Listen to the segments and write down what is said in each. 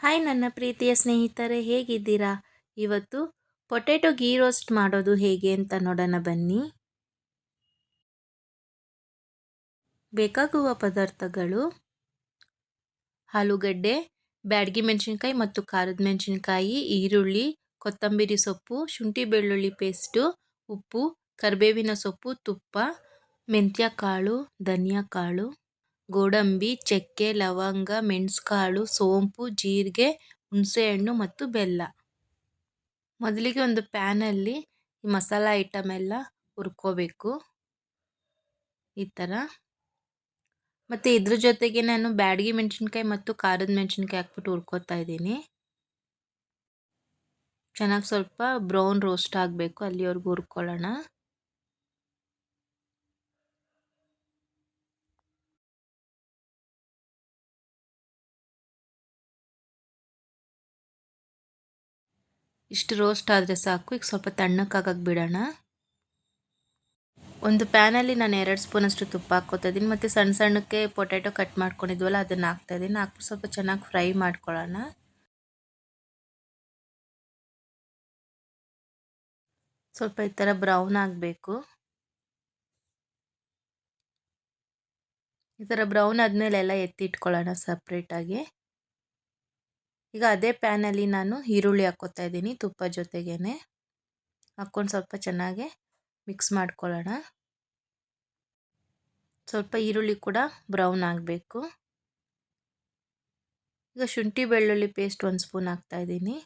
Hi ನನ್ನ ಪ್ರೀತಿಯ ಸ್ನೇಹಿತರೆ, ಹೇಗಿದ್ದೀರಾ? ಇವತ್ತು ಪೊಟ್ಯಾಟೊ ಗೀ ರೋಸ್ಟ್ ಮಾಡೋದು ಹೇಗೆ ಅಂತ ನೋಡೋಣ ಬನ್ನಿ. ಬೇಕಾಗುವ ಪದಾರ್ಥಗಳು ಆಲೂಗಡ್ಡೆ, ಬ್ಯಾಡ್ಗಿ ಮೆಣಸಿನ್ಕಾಯಿ ಮತ್ತು ಖಾರದ ಮೆಣಸಿನ್ಕಾಯಿ, ಈರುಳ್ಳಿ, ಕೊತ್ತಂಬರಿ ಸೊಪ್ಪು, ಶುಂಠಿ ಬೆಳ್ಳುಳ್ಳಿ ಪೇಸ್ಟು, ಉಪ್ಪು, ಕರಿಬೇವಿನ ಸೊಪ್ಪು, ತುಪ್ಪ, ಮೆಂತ್ಯ ಕಾಳು, ಧನಿಯಾ ಕಾಳು. ಗೋಡಂಬಿ, ಚಕ್ಕೆ, ಲವಂಗ, ಮೆಣಸುಕಾಳು, ಸೋಂಪು, ಜೀರಿಗೆ, ಹುಣಸೆಹಣ್ಣು ಮತ್ತು ಬೆಲ್ಲ. ಮೊದಲಿಗೆ ಒಂದು ಪ್ಯಾನಲ್ಲಿ ಮಸಾಲ ಐಟಮ್ ಎಲ್ಲ ಹುರ್ಕೋಬೇಕು. ಈ ಥರ. ಮತ್ತು ಇದ್ರ ಜೊತೆಗೆ ನಾನು ಬ್ಯಾಡಗಿ ಮೆಣಸಿನ್ಕಾಯಿ ಮತ್ತು ಖಾರದ ಮೆಣಸಿನ್ಕಾಯಿ ಹಾಕ್ಬಿಟ್ಟು ಹುರ್ಕೋತಾ ಇದ್ದೀನಿ. ಚೆನ್ನಾಗಿ ಸ್ವಲ್ಪ ಬ್ರೌನ್ ರೋಸ್ಟ್ ಆಗಬೇಕು, ಅಲ್ಲಿವರೆಗೂ ಹುರ್ಕೊಳ್ಳೋಣ. ಇಷ್ಟು ರೋಸ್ಟ್ ಆದರೆ ಸಾಕು, ಈಗ ಸ್ವಲ್ಪ ತಣ್ಣಕ್ಕಾಗಕ್ಕೆ ಬಿಡೋಣ. ಒಂದು ಪ್ಯಾನಲ್ಲಿ ನಾನು ಎರಡು ಸ್ಪೂನಷ್ಟು ತುಪ್ಪ ಹಾಕ್ಕೋತಾ ಇದ್ದೀನಿ. ಮತ್ತು ಸಣ್ಣ ಸಣ್ಣಕ್ಕೆ ಪೊಟ್ಯಾಟೊ ಕಟ್ ಮಾಡ್ಕೊಂಡಿದ್ವಲ್ಲ, ಅದನ್ನು ಹಾಕ್ತಾ ಇದ್ದೀನಿ. ಹಾಕ್ಬಿಟ್ಟು ಸ್ವಲ್ಪ ಚೆನ್ನಾಗಿ ಫ್ರೈ ಮಾಡ್ಕೊಳ್ಳೋಣ. ಸ್ವಲ್ಪ ಈ ಥರ ಬ್ರೌನ್ ಆಗಬೇಕು. ಈ ಥರ ಬ್ರೌನ್ ಆದಮೇಲೆ ಎಲ್ಲ ಎತ್ತಿಟ್ಕೊಳ್ಳೋಣ ಸಪ್ರೇಟಾಗಿ ಈಗ ಅದೇ ಪ್ಯಾನಲ್ಲಿ ನಾನು ಈರುಳ್ಳಿ ಹಾಕ್ಕೋತಾ ಇದ್ದೀನಿ ತುಪ್ಪ ಜೊತೆಗೇ ಹಾಕ್ಕೊಂಡು ಸ್ವಲ್ಪ ಚೆನ್ನಾಗಿ ಮಿಕ್ಸ್ ಮಾಡ್ಕೊಳ್ಳೋಣ. ಸ್ವಲ್ಪ ಈರುಳ್ಳಿ ಕೂಡ ಬ್ರೌನ್ ಆಗಬೇಕು. ಈಗ ಶುಂಠಿ ಬೆಳ್ಳುಳ್ಳಿ ಪೇಸ್ಟ್ ಒಂದು ಸ್ಪೂನ್ ಹಾಕ್ತಾಯಿದ್ದೀನಿ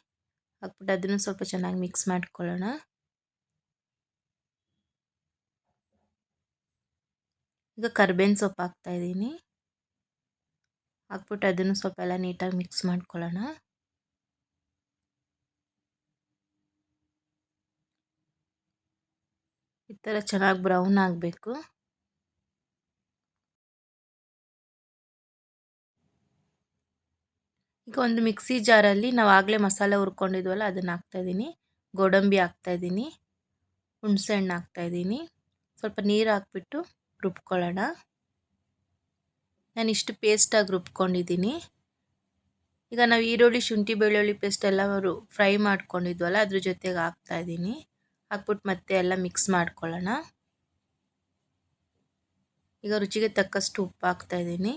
ಹಾಕ್ಬಿಟ್ಟು ಅದನ್ನು ಸ್ವಲ್ಪ ಚೆನ್ನಾಗಿ ಮಿಕ್ಸ್ ಮಾಡ್ಕೊಳ್ಳೋಣ. ಈಗ ಕರ್ಬೇವಿನ ಸೊಪ್ಪು ಹಾಕ್ತಾಯಿದ್ದೀನಿ ಹಾಕ್ಬಿಟ್ಟು ಅದನ್ನು ಸ್ವಲ್ಪ ಎಲ್ಲ ನೀಟಾಗಿ ಮಿಕ್ಸ್ ಮಾಡ್ಕೊಳ್ಳೋಣ. ಈ ಥರ ಚೆನ್ನಾಗಿ ಬ್ರೌನ್ ಆಗಬೇಕು. ಈಗ ಒಂದು ಮಿಕ್ಸಿ ಜಾರಲ್ಲಿ ನಾವು ಆಗಲೇ ಮಸಾಲೆ ಹುರ್ಕೊಂಡಿದ್ವಲ್ಲ, ಅದನ್ನು ಹಾಕ್ತಾಯಿದ್ದೀನಿ ಗೋಡಂಬಿ ಹಾಕ್ತಾಯಿದ್ದೀನಿ ಹುಣಸೆಹಣ್ಣು ಹಾಕ್ತಾಯಿದ್ದೀನಿ ಸ್ವಲ್ಪ ನೀರು ಹಾಕ್ಬಿಟ್ಟು ರುಬ್ಕೊಳ್ಳೋಣ. ನಾನು ಇಷ್ಟು ಪೇಸ್ಟಾಗಿ ರುಬ್ಕೊಂಡಿದ್ದೀನಿ ಈಗ ನಾವು ಈರುಳ್ಳಿ, ಶುಂಠಿ, ಬೆಳ್ಳುಳ್ಳಿ ಪೇಸ್ಟ್ ಎಲ್ಲ ಫ್ರೈ ಮಾಡ್ಕೊಂಡಿದ್ವಲ್ಲ, ಅದ್ರ ಜೊತೆಗೆ ಹಾಕ್ತಾಯಿದ್ದೀನಿ ಹಾಕ್ಬಿಟ್ಟು ಮತ್ತೆ ಎಲ್ಲ ಮಿಕ್ಸ್ ಮಾಡ್ಕೊಳ್ಳೋಣ. ಈಗ ರುಚಿಗೆ ತಕ್ಕಷ್ಟು ಉಪ್ಪು ಹಾಕ್ತಾಯಿದ್ದೀನಿ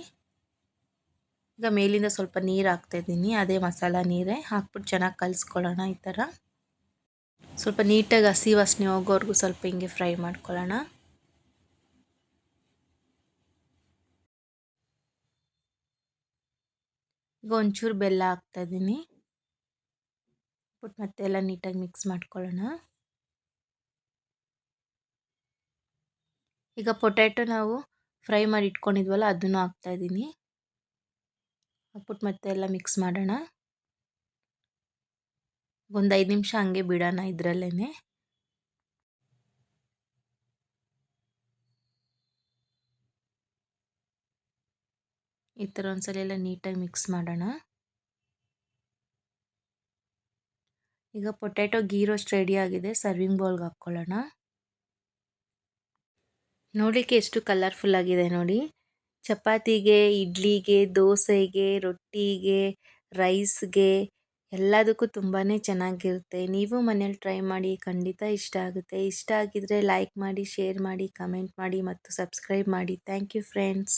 ಈಗ ಮೇಲಿಂದ ಸ್ವಲ್ಪ ನೀರು ಹಾಕ್ತಾಯಿದ್ದೀನಿ ಅದೇ ಮಸಾಲ ನೀರೇ. ಹಾಕ್ಬಿಟ್ಟು ಚೆನ್ನಾಗಿ ಕಲಿಸ್ಕೊಳ್ಳೋಣ ಈ ಥರ ಸ್ವಲ್ಪ ನೀಟಾಗಿ ಹಸಿ ವಾಸನೆ ಹೋಗೋವರೆಗೂ ಸ್ವಲ್ಪ ಹಿಂಗೆ ಫ್ರೈ ಮಾಡ್ಕೊಳ್ಳೋಣ. ಈಗ ಒಂಚೂರು ಬೆಲ್ಲ ಹಾಕ್ತಾಯಿದ್ದೀನಿ. ಬಿಟ್ಟು ಮತ್ತೆ ಎಲ್ಲ ನೀಟಾಗಿ ಮಿಕ್ಸ್ ಮಾಡ್ಕೊಳ್ಳೋಣ. ಈಗ ಪೊಟ್ಯಾಟೊ ನಾವು ಫ್ರೈ ಮಾಡಿ ಇಟ್ಕೊಂಡಿದ್ವಲ್ಲ ಅದನ್ನು ಹಾಕ್ತಾಯಿದ್ದೀನಿ. ಹಾಕ್ಬಿಟ್ಟು ಮತ್ತೆ ಎಲ್ಲ ಮಿಕ್ಸ್ ಮಾಡೋಣ. ಒಂದು ಐದು ನಿಮಿಷ ಹಂಗೆ ಬಿಡೋಣ ಇದರಲ್ಲೇ ಈ ಥರ ಒಂದ್ಸಲ ಎಲ್ಲ ನೀಟಾಗಿ ಮಿಕ್ಸ್ ಮಾಡೋಣ. ಈಗ ಪೊಟ್ಯಾಟೊ ಗೀ ರೋಸ್ಟ್ ರೆಡಿ ಆಗಿದೆ, ಸರ್ವಿಂಗ್ ಬೌಲ್ಗೆ ಹಾಕ್ಕೊಳ್ಳೋಣ. ನೋಡಲಿಕ್ಕೆ ಎಷ್ಟು ಕಲರ್ಫುಲ್ ಆಗಿದೆ ನೋಡಿ. ಚಪಾತಿಗೆ, ಇಡ್ಲಿಗೆ, ದೋಸೆಗೆ, ರೊಟ್ಟಿಗೆ, ರೈಸ್ಗೆ ಎಲ್ಲದಕ್ಕೂ ತುಂಬಾ ಚೆನ್ನಾಗಿರುತ್ತೆ. ನೀವು ಮನೇಲಿ ಟ್ರೈ ಮಾಡಿ, ಖಂಡಿತ ಇಷ್ಟ ಆಗುತ್ತೆ. ಇಷ್ಟ ಆಗಿದರೆ ಲೈಕ್ ಮಾಡಿ, ಶೇರ್ ಮಾಡಿ, ಕಮೆಂಟ್ ಮಾಡಿ ಮತ್ತು ಸಬ್ಸ್ಕ್ರೈಬ್ ಮಾಡಿ. Thank you friends.